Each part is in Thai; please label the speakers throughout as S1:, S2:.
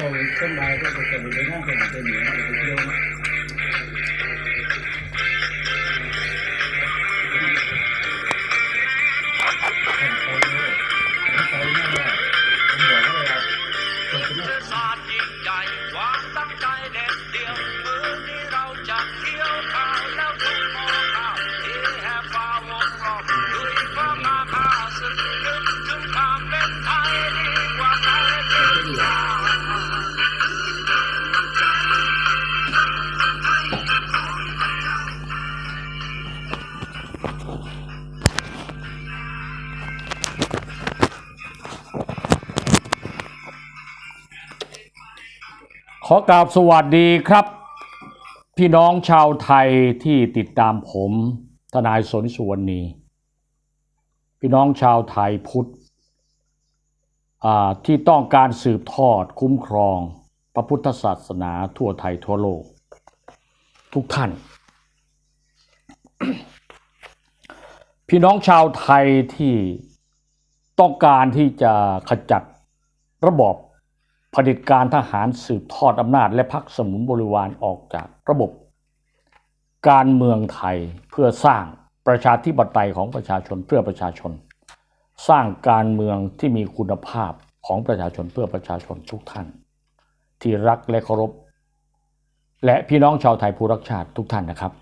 S1: cho sân bay có thể bị đến không thể bị
S2: đến nhiều อก
S3: ราบสวัสดีครับ พี่น้องชาวไทยที่ติดตามผม ทนายสนสุวรรณีพี่น้องชาวไทยพุทธที่ต้องการสืบทอดคุ้มครอง พระพุทธศาสนาทั่วไทยทั่วโลก ทุกท่าน พี่น้องชาวไทยที่ต้องการที่จะขจัดระบอบ เผด็จการทหารสืบทอดอำนาจและพักสมุนบริวารออกจากระบบ การเมืองไทยเพื่อสร้างประชาธิปไตยของประชาชนเพื่อประชาชน สร้างการเมืองที่มีคุณภาพของประชาชนเพื่อประชาชนทุกท่าน ที่รักและเคารพ และพี่น้องชาวไทยผู้รักชาติทุกท่านนะครับ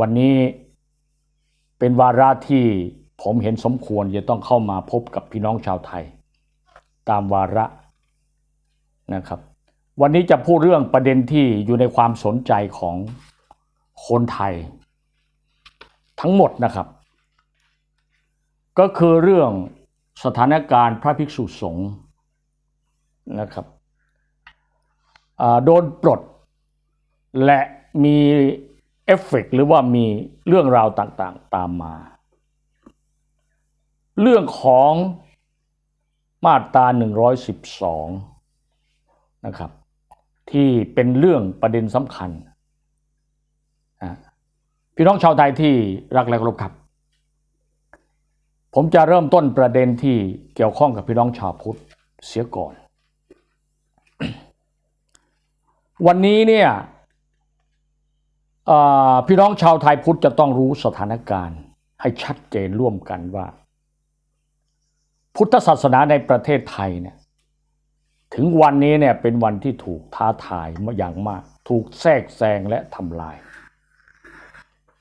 S3: วันนี้เป็นวาระที่ผมเห็นสมควรจะต้องเข้ามาพบกับพี่น้องชาวไทย ตามวาระ นะครับ วันนี้จะพูดเรื่องประเด็นที่อยู่ในความสนใจของคนไทย ทั้งหมดนะครับ ก็คือเรื่องสถานการณ์พระภิกษุสงฆ์นะครับโดนปลดและมีเอฟเฟกต์หรือว่ามีเรื่องราวต่างๆตามมา เรื่องของมาตรา112 นะครับ ที่เป็นเรื่องประเด็นสำคัญ พี่น้องชาวไทยที่รักและเคารพครับ ผมจะเริ่มต้นประเด็นที่เกี่ยวข้องกับพี่น้องชาวพุทธเสียก่อน วันนี้เนี่ยพี่น้องชาวไทยพุทธจะต้องรู้สถานการณ์ ให้ชัดเจนร่วมกันว่า พุทธศาสนาในประเทศไทยเนี่ย ถึงวันนี้เนี่ยเป็นวันที่ถูกท้าทายมาอย่างมาก ถูกแทรกแซงและทำลาย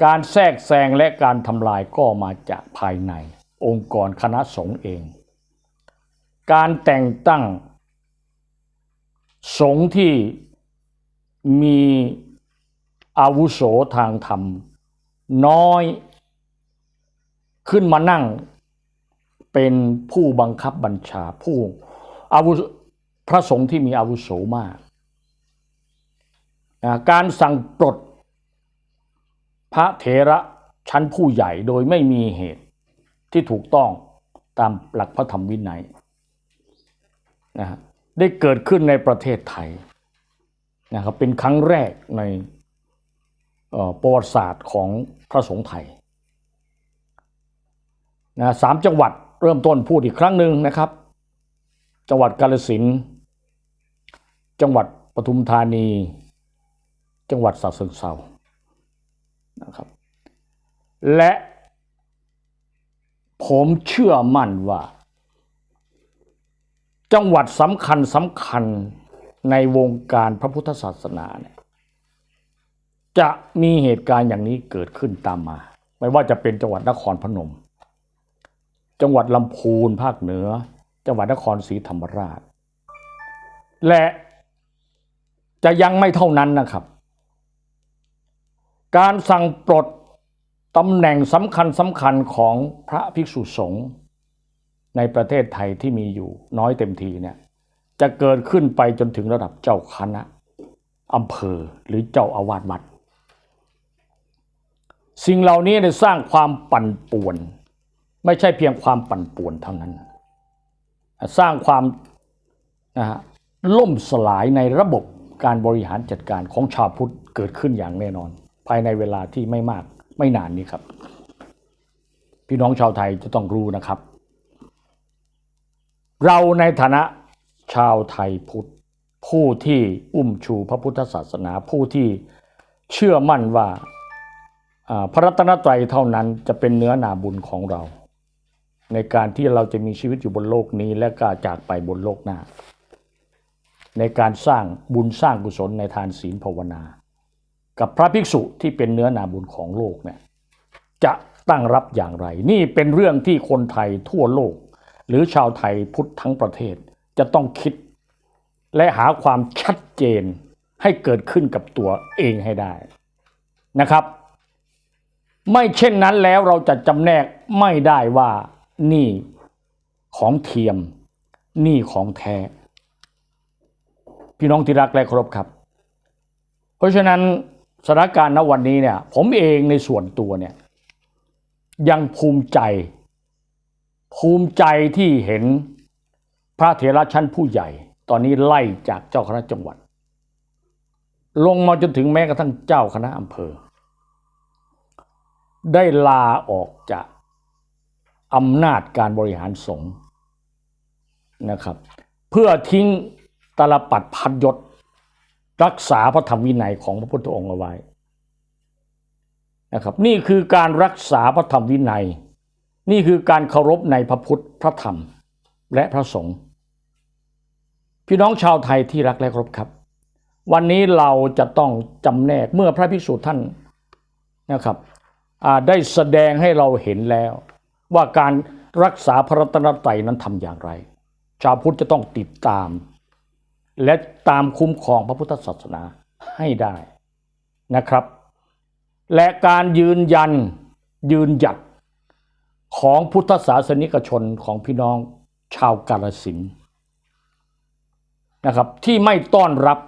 S3: การแทรกแซงและการทำลายก็มาจากภายใน องค์กรคณะสงฆ์เอง การแต่งตั้ง สงฆ์ที่มีอาวุโสทางธรรม น้อยขึ้นมานั่งเป็นผู้บังคับบัญชาผู้อาวุโส พระสงฆ์ที่มีอาวุโสมาก การสั่งปลดพระเถระชั้นผู้ใหญ่โดยไม่มีเหตุที่ถูกต้องตามหลักพระธรรมวินัยนะได้เกิดขึ้นในประเทศไทยนะครับเป็นครั้งแรกในประวัติศาสตร์ของพระสงฆ์ไทยนะสามจังหวัดเริ่มต้นพูดอีกครั้งหนึ่งนะครับ จังหวัดกาฬสินธุ์ จังหวัดปทุมธานี จังหวัดสระเชิงเทรานะครับ และผมเชื่อมั่นว่า จังหวัดสำคัญสำคัญในวงการพระพุทธศาสนาเนี่ยจะมีเหตุการณ์อย่างนี้เกิดขึ้นตามมา ไม่ว่าจะเป็นจังหวัดนครพนม จังหวัดลำพูนภาคเหนือ จังหวัดนครศรีธรรมราช และ จะยังไม่เท่านั้นนะครับ การสั่งปลดตำแหน่งสำคัญสำคัญของพระภิกษุสงฆ์ในประเทศไทยที่มีอยู่น้อยเต็มทีเนี่ยจะเกิดขึ้นไปจนถึงระดับเจ้าคณะอำเภอหรือเจ้าอาวาสวัด สิ่งเหล่านี้ได้สร้างความปั่นป่วน ไม่ใช่เพียงความปั่นป่วนเท่านั้น สร้างความนะฮะล่มสลายในระบบ การบริหารจัดการของชาวพุทธเกิดขึ้นอย่างแน่นอน ภายในเวลาที่ไม่มากไม่นานนี้ครับ พี่น้องชาวไทยจะต้องรู้นะครับ เราในฐานะชาวไทยพุทธผู้ที่อุ้มชูพระพุทธศาสนาผู้ที่เชื่อมั่นว่าพระรัตนตรัยเท่านั้นจะเป็นเนื้อนาบุญของเรา ในการที่เราจะมีชีวิตอยู่บนโลกนี้และก็จากไปบนโลกหน้า ในการสร้างบุญสร้างกุศลในทานศีลภาวนา กับพระภิกษุที่เป็นเนื้อนาบุญของโลกเนี่ยจะตั้งรับอย่างไร นี่เป็นเรื่องที่คนไทยทั่วโลก หรือชาวไทยพุทธทั้งประเทศจะต้องคิด และหาความชัดเจนให้เกิดขึ้นกับตัวเองให้ได้นะครับ ไม่เช่นนั้นแล้วเราจะจำแนกไม่ได้ว่านี่ของเทียม นี่ของแท้ พี่น้องที่รักและเคารพครับ เพราะฉะนั้นสถานการณ์ณวันนี้เนี่ย ผมเองในส่วนตัวเนี่ย ยังภูมิใจ ภูมิใจที่เห็นพระเถระชั้นผู้ใหญ่ ตอนนี้ไล่จากเจ้าคณะจังหวัด ลงมาจนถึงแม้กระทั่งเจ้าคณะอำเภอ ได้ลาออกจากอำนาจการบริหารสงฆ์นะครับ เพื่อทิ้ง ตลปัดพัดยศ รักษาพระธรรมวินัยของพระพุทธองค์เอาไว้นะครับนี่คือการรักษาพระธรรมวินัย นี่คือการเคารพในพระพุทธพระธรรมและพระสงฆ์พี่น้องชาวไทยที่รักและเคารพครับ วันนี้เราจะต้องจำแนกเมื่อพระภิกษุท่านนะครับได้แสดงให้เราเห็นแล้ว ว่าการรักษาพระรัตนตรัยนั้นทำอย่างไร ชาวพุทธจะต้องติดตาม และตามคุ้มครองพระพุทธศาสนาให้ได้นะครับ และการยืนยันยืนหยัดของพุทธศาสนิกชนของพี่น้องชาวกาลสินนะครับที่ไม่ต้อนรับ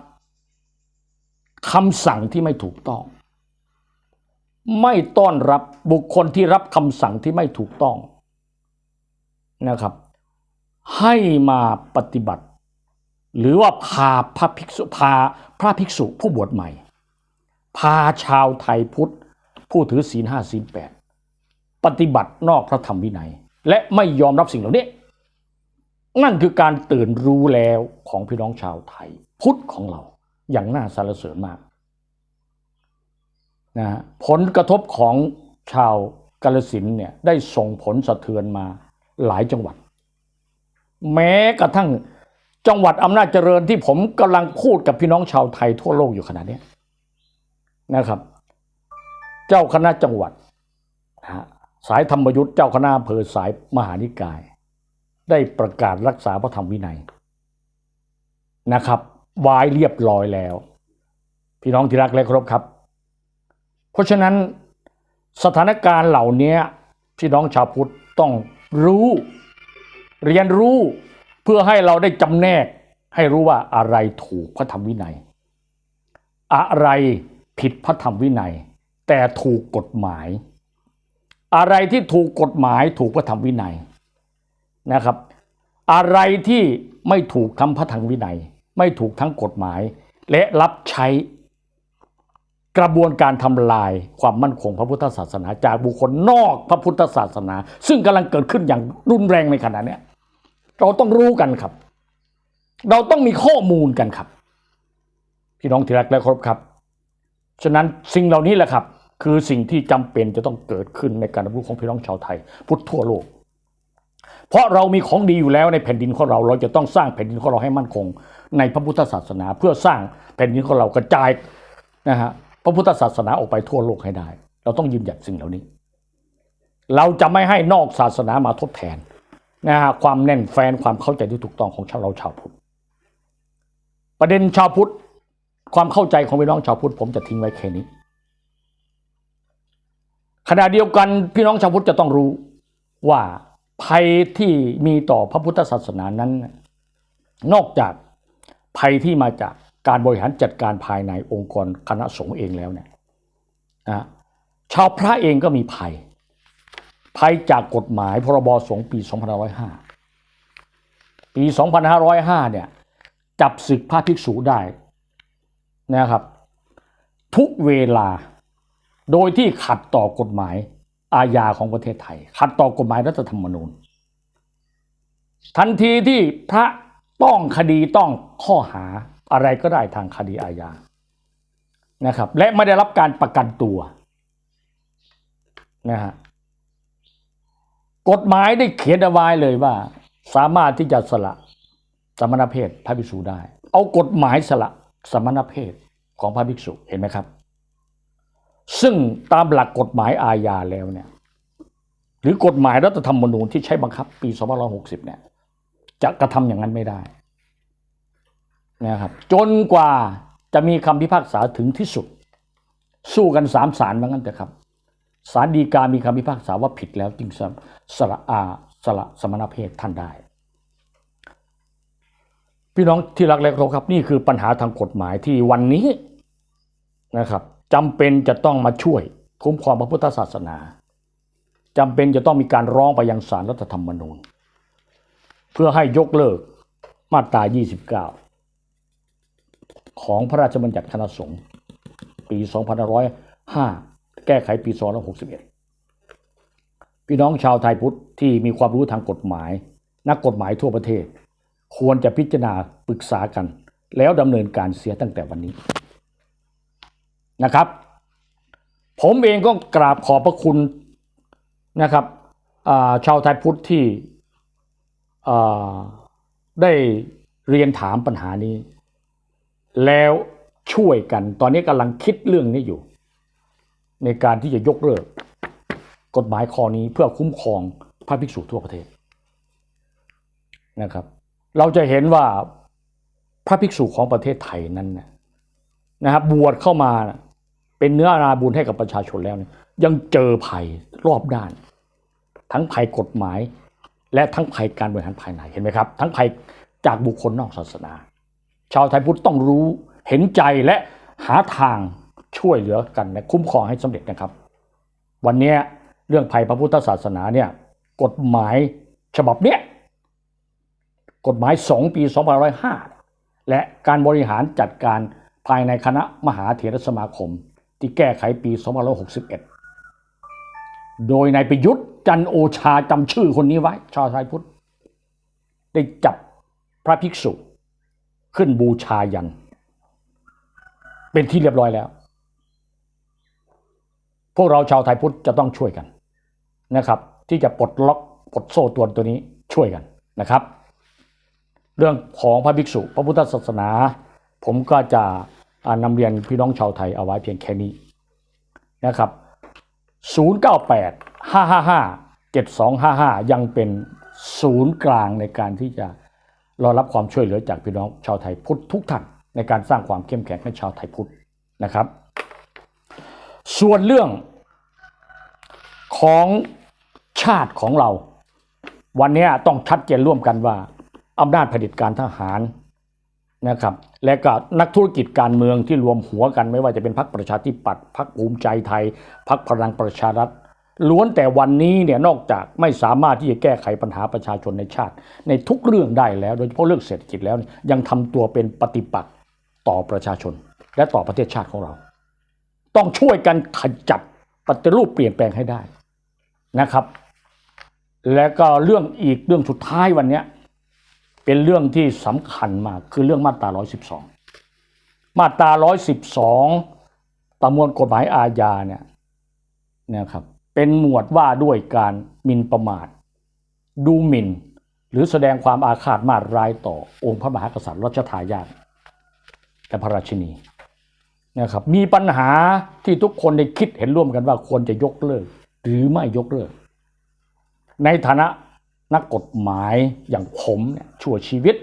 S3: คำสั่งที่ไม่ถูกต้อง ไม่ต้อนรับบุคคลที่รับคำสั่งที่ไม่ถูกต้องนะครับ ให้มาปฏิบัติ หรือว่าพาพระภิกษุพาพระภิกษุผู้บวชใหม่ พาชาวไทยพุทธ ผู้ถือศีลห้าศีลแปดปฏิบัตินอกพระธรรมวินัย และไม่ยอมรับสิ่งเหล่านี้ นั่นคือการตื่นรู้แล้วของพี่น้องชาวไทย พุทธของเราอย่างน่าสรรเสริญมากนะฮะผลกระทบของชาวกาลสินเนี่ยได้ส่งผลสะเทือนมาหลายจังหวัด แม้กระทั่ง จังหวัดอำนาจเจริญที่ผมกำลังพูดกับพี่น้องชาวไทยทั่วโลกอยู่ขณะนี้นะครับ เจ้าคณะจังหวัดสายธรรมยุทธ์เจ้าคณะอำเภอสายมหานิกาย ได้ประกาศรักษาพระธรรมวินัยนะครับวายเรียบร้อยแล้ว พี่น้องที่รักและเคารพครับ เพราะฉะนั้นสถานการณ์เหล่านี้พี่น้องชาวพุทธต้องรู้ เรียนรู้ เพื่อให้เราได้จำแนกให้รู้ว่าอะไรถูกพระธรรมวินัย อะไรผิดพระธรรมวินัย แต่ถูกกฎหมาย อะไรที่ถูกกฎหมายถูกพระธรรมวินัยนะครับ อะไรที่ไม่ถูกทำพระธรรมวินัย ไม่ถูกทั้งกฎหมาย และรับใช้กระบวนการทำลายความมั่นคงพระพุทธศาสนาจากบุคคลนอกพระพุทธศาสนา ซึ่งกำลังเกิดขึ้นอย่างรุนแรงในขณะนี้ เราต้องรู้กันครับ เราต้องมีข้อมูลกันครับ พี่น้องที่รักและเคารพครับ ฉะนั้นสิ่งเหล่านี้แหละครับ คือสิ่งที่จำเป็นจะต้องเกิดขึ้นในการรับรู้ของพี่น้องชาวไทย พุทธทั่วโลก เพราะเรามีของดีอยู่แล้วในแผ่นดินของเรา เราจะต้องสร้างแผ่นดินของเราให้มั่นคง ในพระพุทธศาสนา เพื่อสร้างแผ่นดินของเรากระจายนะฮะพระพุทธศาสนาออกไปทั่วโลกให้ได้ เราต้องยืนหยัดสิ่งเหล่านี้ เราจะไม่ให้นอกศาสนามาทดแทน นะฮะความแน่นแฟนความเข้าใจที่ถูกต้องของชาวเราชาวพุทธประเด็นชาวพุทธความเข้าใจของพี่น้องชาวพุทธผมจะทิ้งไว้แค่นี้ ขณะเดียวกันพี่น้องชาวพุทธจะต้องรู้ว่าภัยที่มีต่อพระพุทธศาสนานั้น นอกจากภัยที่มาจากการบริหารจัดการภายในองค์กรคณะสงฆ์เองแล้วเนี่ยนะชาวพระเองก็มีภัย ภัยจากกฎหมายพรบสงฆ์ปี 2505 ปี 2505 เนี่ย จับศึกพระภิกษุได้นะครับ ทุกเวลาโดยที่ขัดต่อกฎหมายอาญาของประเทศไทย ขัดต่อกฎหมายรัฐธรรมนูญ ทันทีที่พระต้องคดีต้องข้อหาอะไรก็ได้ทางคดีอาญานะครับ และไม่ได้รับการประกันตัวนะฮะ กฎหมายได้เขียนเอาไว้เลยว่า สามารถที่จะสละสมณเพศพระภิกษุได้ เอากฎหมายสละสมณเพศของพระภิกษุเห็นไหมครับ ซึ่งตามหลักกฎหมายอาญาแล้วเนี่ย หรือกฎหมายรัฐธรรมนูญที่ใช้บังคับ ปี2560 เนี่ย จะกระทำอย่างนั้นไม่ได้นะครับ จนกว่าจะมีคำพิพากษาถึงที่สุด สู้กันสามศาลว่างั้นเถอะครับ ศาลฎีกามีคำพิพากษาว่าผิดแล้วจึงสละสละอาสละสมณเพศท่านได้ พี่น้องที่รักและเคารพครับนี่คือปัญหาทางกฎหมายที่วันนี้นะครับจำเป็นจะต้องมาช่วยคุ้มครองพระพุทธศาสนาจำเป็นจะต้องมีการร้องไปยังศาลรัฐธรรมนูญ เพื่อให้ยกเลิกมาตรา 29 ของพระราชบัญญัติคณะสงฆ์ปี 2505 แก้ไขปี 2561 พี่น้องชาวไทยพุทธที่มีความรู้ทางกฎหมาย นักกฎหมายทั่วประเทศ ควรจะพิจารณาปรึกษากัน แล้วดำเนินการเสียตั้งแต่วันนี้นะครับ ผมเองก็กราบขอบพระคุณนะครับชาวไทยพุทธที่ได้เรียนถามปัญหานี้ แล้วช่วยกัน ตอนนี้กำลังคิดเรื่องนี้อยู่ ในการที่จะยกเลิก กฎหมายข้อนี้เพื่อคุ้มครองพระภิกษุทั่วประเทศนะครับ เราจะเห็นว่าพระภิกษุของประเทศไทยนั้นนะครับบวชเข้ามาเป็นเนื้ออาบุญให้กับประชาชนแล้วเนี่ยยังเจอภัยรอบด้าน ทั้งภัยกฎหมาย และทั้งภัยการบริหารภายในเห็นไหมครับ ทั้งภัยจากบุคคลนอกศาสนา ชาวไทยพุทธต้องรู้เห็นใจและหาทาง ช่วยเหลือกันและคุ้มครองให้สำเร็จนะครับ วันนี้เรื่องภัยพระพุทธศาสนาเนี่ยกฎหมายฉบับเนี้ยกฎหมาย 2 ปี2505 และการบริหารจัดการภายในคณะมหาเถรสมาคม ที่แก้ไขปี2561 โดยนายประยุทธ์จันทร์โอชาจำชื่อคนนี้ไว้ ชาวไทยพุทธ ได้จับพระภิกษุ ขึ้นบูชายัน เป็นที่เรียบร้อยแล้ว พวกเราชาวไทยพุทธจะต้องช่วยกันนะครับ ที่จะปลดล็อกปลดโซ่ตวนตัวนี้ช่วยกันนะครับ เรื่องของพระภิกษุ พระพุทธศาสนา ผมก็จะนำเรียนพี่น้องชาวไทยเอาไว้เพียงแค่นี้นะครับ 098 555 7255 ยังเป็นศูนย์กลางในการที่จะรอรับความช่วยเหลือจากพี่น้องชาวไทยพุทธทุกท่านในการสร้างความเข้มแข็งให้ชาวไทยพุทธนะครับ ส่วนเรื่องของชาติของเรา วันนี้ต้องชัดเจนร่วมกันว่าอำนาจเผด็จการทหารนะครับ และก็นักธุรกิจการเมืองที่รวมหัวกันไม่ว่าจะเป็นพรรคประชาธิปัตย์พรรคภูมิใจไทยพรรคพลังประชารัฐล้วนแต่วันนี้เนี่ยนอกจากไม่สามารถที่จะแก้ไขปัญหาประชาชนในชาติ ในทุกเรื่องได้แล้ว โดยเฉพาะเรื่องเศรษฐกิจแล้วยยังทำตัวเป็นปฏิปักษ์ต่อประชาชน และต่อประเทศชาติของเรา ต้องช่วยกันขจัดปฏิรูปเปลี่ยนแปลงให้ได้นะครับ และก็เรื่องอีกเรื่องสุดท้ายวันนี้เป็นเรื่องที่สำคัญมากคือเรื่องมาตรา 112 มาตรา 112 ประมวลกฎหมายอาญาเนี่ยนะครับเป็นหมวดว่าด้วยการมินประมาท ดูหมิ่น หรือแสดงความอาฆาตมาร้ายต่อองค์พระมหากษัตริย์รัชทายาทและพระราชินี นะครับมีปัญหาที่ทุกคนได้คิดเห็นร่วมกันว่าควรจะยกเลิก หรือไม่ยกเลิก ในฐานะนักกฎหมายอย่างผมเนี่ยชั่วชีวิต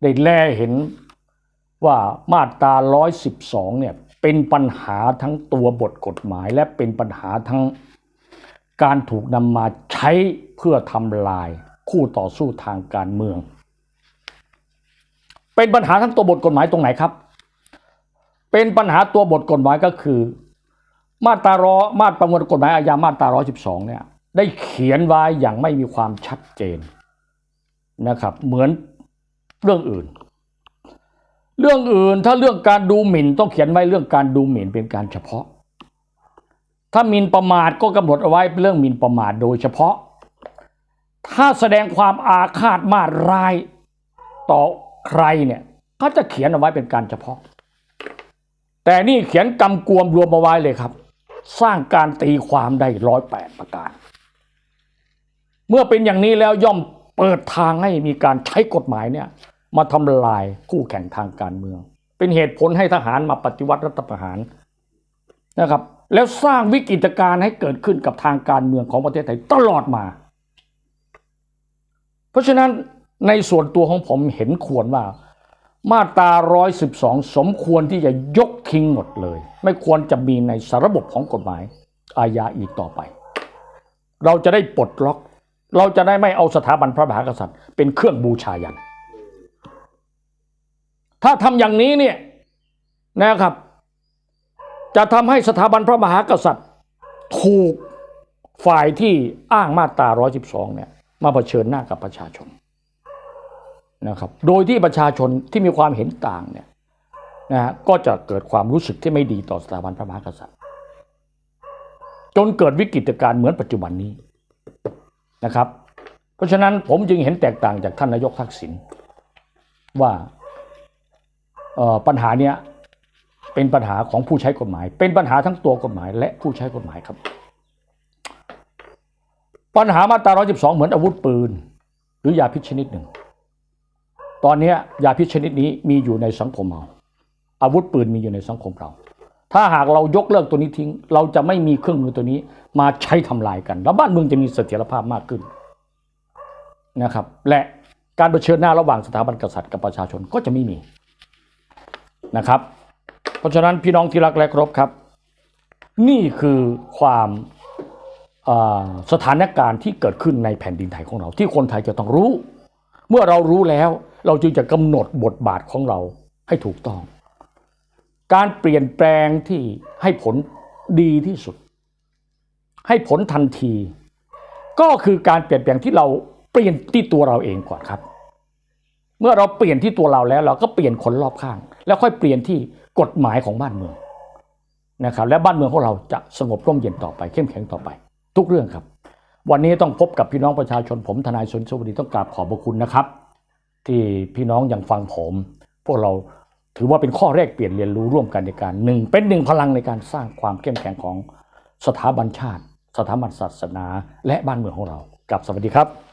S3: ได้แลเห็นว่ามาตรา 112 เนี่ยเป็นปัญหาทั้งตัวบทกฎหมาย และเป็นปัญหาทั้งการถูกนำมาใช้เพื่อทำลายคู่ต่อสู้ทางการเมือง เป็นปัญหาทั้งตัวบทกฎหมายตรงไหนครับ เป็นปัญหาตัวบทกฎหมายก็คือ มาตราร้อมาตราประมวลกฎหมายอาญามาตรา112เนี่ยได้เขียนไว้อย่างไม่มีความชัดเจนนะครับ เหมือนเรื่องอื่น เรื่องอื่นถ้าเรื่องการดูหมิ่นต้องเขียนไว้เรื่องการดูหมิ่นเป็นการเฉพาะ ถ้าหมิ่นประมาทก็กำหนดเอาไว้เรื่องหมิ่นประมาทโดยเฉพาะ ถ้าแสดงความอาฆาตมาร้ายต่อใครเนี่ยเขาจะเขียนเอาไว้เป็นการเฉพาะ แต่นี่เขียนกำกวมรวมเอาไว้เลยครับ สร้างการตีความได้ร้อยแปดประการ เมื่อเป็นอย่างนี้แล้วย่อมเปิดทางให้มีการใช้กฎหมายเนี่ย มาทำลายคู่แข่งทางการเมือง เป็นเหตุผลให้ทหารมาปฏิวัติรัฐประหารนะครับ แล้วสร้างวิกฤตการณ์ให้เกิดขึ้นกับทางการเมืองของประเทศไทยตลอดมา เพราะฉะนั้นในส่วนตัวของผมเห็นควรว่า มาตรา112 สมควรที่จะยกทิ้งหมดเลย ไม่ควรจะมีในสารบบของกฎหมายอาญาอีกต่อไป เราจะได้ปลดล็อก เราจะได้ไม่เอาสถาบันพระมหากษัตริย์ เป็นเครื่องบูชายัน ถ้าทำอย่างนี้เนี่ยนะครับ จะทำให้สถาบันพระมหากษัตริย์ ถูกฝ่ายที่อ้างมาตรา112เนี่ยมาเผชิญหน้ากับประชาชน นะครับ โดยที่ประชาชนที่มีความเห็นต่างเนี่ยนะฮะก็จะเกิดความรู้สึกที่ไม่ดีต่อสถาบันพระมหากษัตริย์ จนเกิดวิกฤตการณ์เหมือนปัจจุบันนี้นะครับ เพราะฉะนั้นผมจึงเห็นแตกต่างจากท่านนายกทักษิณว่าปัญหาเนี้ยเป็นปัญหาของผู้ใช้กฎหมาย เป็นปัญหาทั้งตัวกฎหมาย และผู้ใช้กฎหมายครับ ปัญหามาตรา112 เหมือนอาวุธปืน หรือยาพิษชนิดหนึ่ง ตอนนี้ยาพิษชนิดนี้มีอยู่ในสังคมเราอาวุธปืนมีอยู่ในสังคมเรา ถ้าหากเรายกเลิกตัวนี้ทิ้ง เราจะไม่มีเครื่องมือตัวนี้มาใช้ทำลายกัน แล้วบ้านเมืองจะมีเสถียรภาพมากขึ้นนะครับ และการเผชิญหน้าระหว่างสถาบันกษัตริย์กับประชาชนก็จะไม่มีนะครับ เพราะฉะนั้นพี่น้องที่รักและเคารพครับ นี่คือความสถานการณ์ที่เกิดขึ้นในแผ่นดินไทยของเรา ที่คนไทยจะต้องรู้ เมื่อเรารู้แล้ว เราจึงจะกำหนดบทบาทของเราให้ถูกต้อง การเปลี่ยนแปลงที่ให้ผลดีที่สุด ให้ผลทันที ก็คือการเปลี่ยนแปลงที่เราเปลี่ยนที่ตัวเราเองก่อนครับ เมื่อเราเปลี่ยนที่ตัวเราแล้ว เราก็เปลี่ยนคนรอบข้าง แล้วค่อยเปลี่ยนที่กฎหมายของบ้านเมืองนะครับ และบ้านเมืองของเราจะสงบร่มเย็นต่อไปเข้มแข็งต่อไป ทุกเรื่องครับ วันนี้ต้องพบกับพี่น้องประชาชนผมทนายชนสวัสดีต้องกราบขอบพระคุณนะครับ ที่พี่น้องยังฟังผม พวกเราถือว่าเป็นข้อแรกเปลี่ยนเรียนรู้ร่วมกันในการหนึ่งเป็นหนึ่งพลังในการสร้างความเข้มแข็งของสถาบันชาติ สถาบันศาสนา และบ้านเมืองของเรากับสวัสดีครับ